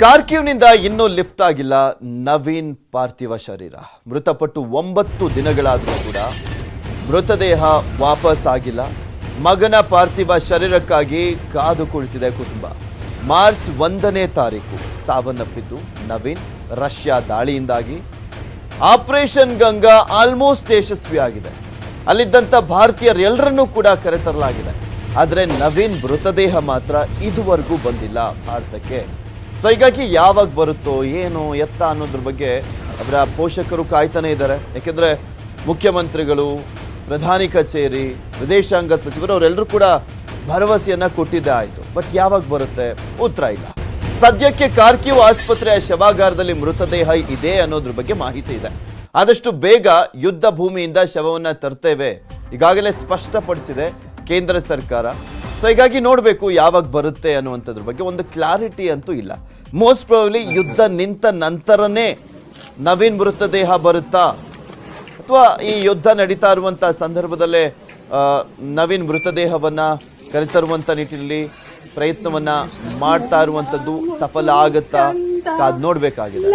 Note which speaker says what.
Speaker 1: ಕಾರ್ಕ್ಯೂನಿಂದ ಇನ್ನೂ ಲಿಫ್ಟ್ ಆಗಿಲ್ಲ ನವೀನ್ ಪಾರ್ಥಿವ ಶರೀರ. ಮೃತಪಟ್ಟು ಒಂಬತ್ತು ದಿನಗಳಾದರೂ ಕೂಡ ಮೃತದೇಹ ವಾಪಸ್ ಆಗಿಲ್ಲ. ಮಗನ ಪಾರ್ಥಿವ ಶರೀರಕ್ಕಾಗಿ ಕಾದು ಕುಳಿತಿದೆ ಕುಟುಂಬ. ಮಾರ್ಚ್ ಒಂದನೇ ತಾರೀಕು ಸಾವನ್ನಪ್ಪಿದ್ದು ನವೀನ್ ರಷ್ಯಾ ದಾಳಿಯಿಂದಾಗಿ. ಆಪರೇಷನ್ ಗಂಗಾ ಆಲ್ಮೋಸ್ಟ್ ಯಶಸ್ವಿಯಾಗಿದೆ. ಅಲ್ಲಿದ್ದಂಥ ಭಾರತೀಯರೆಲ್ಲರನ್ನೂ ಕೂಡ ಕರೆತರಲಾಗಿದೆ. ಆದರೆ ನವೀನ್ ಮೃತದೇಹ ಮಾತ್ರ ಇದುವರೆಗೂ ಬಂದಿಲ್ಲ ಭಾರತಕ್ಕೆ. ಸೊ ಹೀಗಾಗಿ ಯಾವಾಗ ಬರುತ್ತೋ ಏನು ಎತ್ತ ಅನ್ನೋದ್ರ ಬಗ್ಗೆ ಅವರ ಪೋಷಕರು ಕಾಯ್ತಾನೆ ಇದ್ದಾರೆ. ಯಾಕೆಂದರೆ ಮುಖ್ಯಮಂತ್ರಿಗಳು, ಪ್ರಧಾನಿ ಕಚೇರಿ, ವಿದೇಶಾಂಗ ಸಚಿವರು ಅವರೆಲ್ಲರೂ ಕೂಡ ಭರವಸೆಯನ್ನ ಕೊಟ್ಟಿದ್ದೇ ಆಯಿತು. ಬಟ್ ಯಾವಾಗ ಬರುತ್ತೆ? ಉತ್ತರ ಇಲ್ಲ. ಸದ್ಯಕ್ಕೆ ಕಾರ್ಕಿವ್ ಆಸ್ಪತ್ರೆಯ ಶವಾಗಾರದಲ್ಲಿ ಮೃತದೇಹ ಇದೆ ಅನ್ನೋದ್ರ ಬಗ್ಗೆ ಮಾಹಿತಿ ಇದೆ. ಆದಷ್ಟು ಬೇಗ ಯುದ್ಧ ಭೂಮಿಯಿಂದ ಶವವನ್ನ ತರ್ತೇವೆ. ಈಗಾಗಲೇ ಸ್ಪಷ್ಟಪಡಿಸಿದೆ ಕೇಂದ್ರ ಸರ್ಕಾರ. ಸೊ ಹೀಗಾಗಿ ನೋಡಬೇಕು ಯಾವಾಗ ಬರುತ್ತೆ ಅನ್ನುವಂಥದ್ರ ಬಗ್ಗೆ ಒಂದು ಕ್ಲಾರಿಟಿ ಅಂತೂ ಇಲ್ಲ. ಮೋಸ್ಟ್ ಪ್ರಾಬ್ಲಿ ಯುದ್ಧ ನಿಂತ ನಂತರನೇ ನವೀನ್ ಮೃತದೇಹ ಬರುತ್ತಾ? ಅಥವಾ ಈ ಯುದ್ಧ ನಡೀತಾ ಇರುವಂಥ ಸಂದರ್ಭದಲ್ಲೇ ನವೀನ್ ಮೃತದೇಹವನ್ನು ಕರೆತರುವಂಥ ನಿಟ್ಟಿನಲ್ಲಿ ಪ್ರಯತ್ನವನ್ನು ಮಾಡ್ತಾ ಇರುವಂಥದ್ದು ಸಫಲ ಆಗುತ್ತಾ? ಅದು ನೋಡಬೇಕಾಗಿದೆ